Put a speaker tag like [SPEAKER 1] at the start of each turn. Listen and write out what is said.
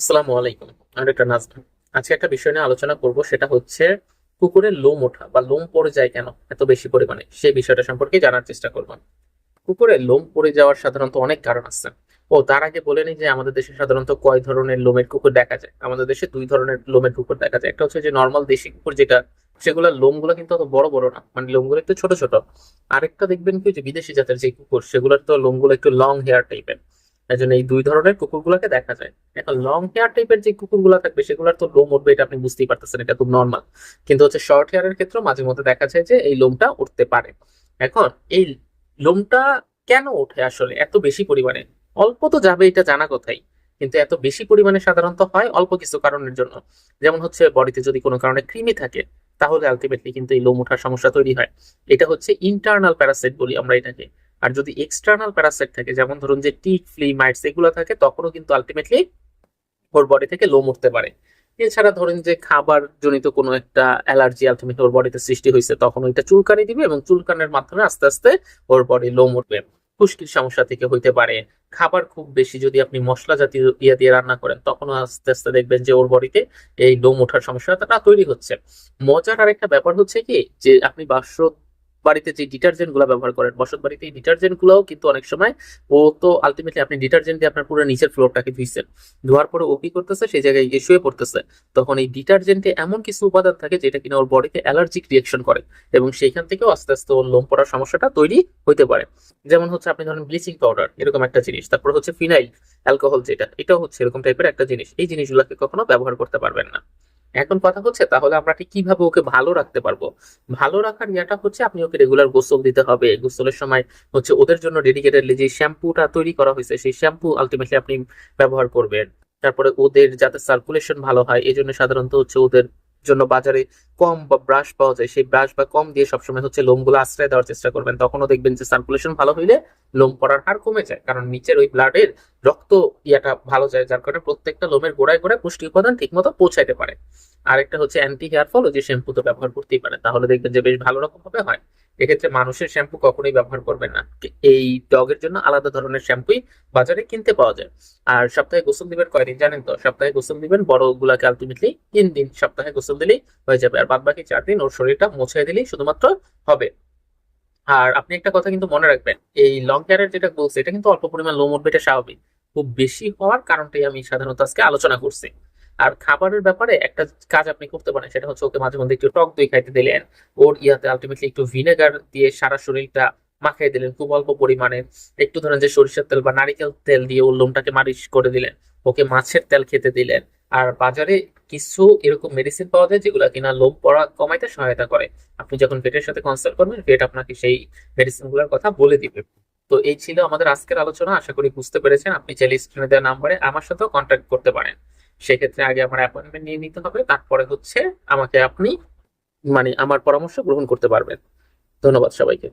[SPEAKER 1] আসসালামু আলাইকুম। আমি ডক্টর নাজমুল আজকে একটা বিষয় নিয়ে আলোচনা করব, সেটা হচ্ছে কুকুরের লোম ওঠা, বা লোম পড়ে যায় কেন? এত বেশি পরিমাণে। সেই বিষয়টা সম্পর্কে জানার চেষ্টা করব। কুকুরের লোম পড়ে যাওয়ার সাধারণত অনেক কারণ আছে। ও, তার আগে বলে নিই যে আমাদের দেশে সাধারণত কয় ধরনের লোমের কুকুর দেখা যায়? আমাদের দেশে দুই ধরনের লোমের কুকুর দেখা যায়। একটা হচ্ছে যে নর্মাল দেশি কুকুর, যেটা সেগুলোর লোমগুলো কিন্তু অত বড় বড় না। মানে লোমগুলো একটু ছোট ছোট। আরেকটা দেখবেন কি, যে বিদেশি জাতের যে কুকুর, সেগুলোর তো লোমগুলো একটু লং হেয়ার টাইপের এই এই দুই ধরনের কুকুরগুলোকে দেখা যায়। এখন লং হেয়ার টাইপের যে কুকুরগুলো থাকবে, সেগুলোর তো লোম উঠবে, এটা আপনি বুঝতেই পারতেছেন, এটা খুব নর্মাল কিন্তু হচ্ছে শর্ট হেয়ারের ক্ষেত্রে মাঝে মধ্যে দেখা যায় যে এই লোমটা উঠতে পারে। এখন এই লোমটা কেন ওঠে আসলে? এত বেশি পরিমাণে। অল্প তো যাবে, এটা জানা কথাই। কিন্তু এত বেশি পরিমাণে সাধারণত হয় অল্প কিছু কারণের জন্য। যেমন হচ্ছে বডিতে যদি কোনো কারণে কৃমি থাকে, তাহলে আলটিমেটলি কিন্তু এই লোম ওঠার সমস্যা তৈরি হয়। এটা হচ্ছে ইন্টারনাল প্যারাসাইট বলি আমরা এটাকে। আর যদি এক্সটার্নাল প্যারাসাইট থাকে, যেমন ধরুন যে টিক ফ্লি মাইটস এগুলো থাকে, তখনও কিন্তু আলটিমেটলি ওর বডি থেকে লোম উঠতে পারে। এছাড়া ধরেন যে খাবার জনিত কোনো একটা অ্যালার্জি আলটিমেটলি ওর বডিতে সৃষ্টি হয়েছে তখন ওইটা চুলকানি দিবে এবং চুলকানের মাধ্যমে আস্তে আস্তে ওর বডি লোম উঠবে। খুশকির সমস্যা থেকে হইতে পারে। খাবার খুব বেশি যদি আপনি মশলা জাতীয় ইয়া দিয়ে রান্না করেন, তখনও আস্তে আস্তে দেখবেন যে ওর বডিতে এই লোম ওঠার সমস্যাটা তৈরি হচ্ছে। মজার আরেকটা ব্যাপার হচ্ছে কি, যে আপনি বাস্য বাড়িতে যে ডিটারজেন্টগুলো ব্যবহার করেন, বসত বাড়িতে এই ডিটারজেন্ট গুলোও কিন্তু অনেক সময় ও তো আলটিমেটলি আপনি ডিটারজেন্ট দিয়ে আপনার পুরো নিচের ফ্লোরটাকে ধুইছেন। ধোয়ার পরে ও কি করতেছে, সেই জায়গায় গিয়ে শুয়ে পড়তেছে। তখন এই ডিটারজেন্টে এমন কিছু উপাদান থাকে যেটা কিনা ওর বডিতে অ্যালার্জিক রিয়েকশন করে এবং সেইখান থেকেও আস্তে আস্তে ওর লোম পড়ার সমস্যাটা তৈরি হতে পারে। যেমন হচ্ছে আপনি ধরেন ব্লিচিং পাউডার এরকম একটা জিনিস। তারপর হচ্ছে ফিনাইল অ্যালকোহল যেটা, এটাও হচ্ছে এরকম টাইপের একটা জিনিস। এই জিনিসগুলোকে কখনো ব্যবহার করতে পারবেন না। এখন কথা হচ্ছে, তাহলে আমরা ঠিক কীভাবে ওকে ভালো রাখতে পারব? ভালো রাখার ইয়াটা হচ্ছে, আপনি ওকে রেগুলার গোসল দিতে হবে। গোসলের সময় হচ্ছে ওদের জন্য ডেডিকেটেডলি যে শ্যাম্পুটা তৈরি করা হয়েছে, সেই শ্যাম্পু আলটিমেটলি আপনি ব্যবহার করবেন। তারপরে ওদের যাতে সার্কুলেশন ভালো হয় এই জন্য সাধারণত হচ্ছে ওদের জন্য বাজারে কম বা ব্রাশ পাওয়া যায়, সেই ব্রাশ বা কম দিয়ে সবসময় হচ্ছে লোমগুলো আশ্রয় দেওয়ার চেষ্টা করবেন। তখনও দেখবেন যে সার্কুলেশন ভালো হইলে লোম পড়ার হার কমে যায়, কারণ নিচের ওই ব্লাডের রক্ত ইয়াটা ভালো যায়, যার কারণে প্রত্যেকটা লোমের গোড়ায় গোড়ায় পুষ্টি উপাদান ঠিকমতো পৌঁছাইতে পারে। আরেকটা হচ্ছে অ্যান্টি হেয়ার ফল যে শ্যাম্পু তো ব্যবহার করতেই পারে তাহলে দেখবেন যে বেশ ভালো রকম ভাবে হয়। এক্ষেত্রে মানুষের শ্যাম্পু কখনোই ব্যবহার করবেন না। এই ডগের জন্য আলাদা ধরনের শ্যাম্পুই বাজারে কিনতে পাওয়া যায়। আর সপ্তাহে গোসল দিবেন কয়দিন জানেন তো? সপ্তাহে গোসল দিবেন বড় গুলাকে আলটিমেটলি তিন দিন সপ্তাহে গোসল দিলেই হয়ে যাবে। আর বাদ বাকি চার দিন ওর শরীরটা মুছে দিলেই শুধুমাত্র হবে। আর আপনি একটা কথা কিন্তু মনে রাখবেন, এই লং হেয়ারের যেটা বলছে, এটা কিন্তু অল্প পরিমাণ লোম উঠবে এটা স্বাভাবিক। খুব বেশি হওয়ার কারণটাই আমি সাধারণত আজকে আলোচনা করছি। আর খাবারের ব্যাপারে একটা কাজ আপনি করতে পারেন, সেটা হচ্ছে ওকে মাঝে মধ্যে একটু টক দই খাইতে দিলেন। ওর ইয়াতে আলটিমেটলি একটু ভিনেগার দিয়ে সারা শরীরটা মাখিয়ে দিলেন, খুব অল্প পরিমাণে। একটু ধরেন যে সরিষার তেল বা নারিকেল তেল দিয়ে ওর লোমটাকে মালিশ করে দিলেন, ওকে মাছের তেল খেতে দিলেন। আর বাজারে কিছু এরকম মেডিসিন পাওয়া যায় যেগুলো কিনা লোম পড়া কমাইতে সহায়তা করে। আপনি যখন ভেটের সাথে কনসাল্ট করবেন ভেট আপনাকে সেই মেডিসিন কথা বলে দিবে। তো এই ছিল আমাদের আজকের আলোচনা, আশা করি বুঝতে পেরেছেন। আপনি চাইলে স্ক্রিনে দেওয়া নাম্বারে আমার সাথেও কন্ট্যাক্ট করতে পারেন। সেক্ষেত্রে আগে আমার অ্যাপয়েন্টমেন্ট নিয়ে নিতে হবে, তারপরে হচ্ছে আমাকে আপনি মানে আমার পরামর্শ গ্রহণ করতে পারবেন। ধন্যবাদ সবাইকে।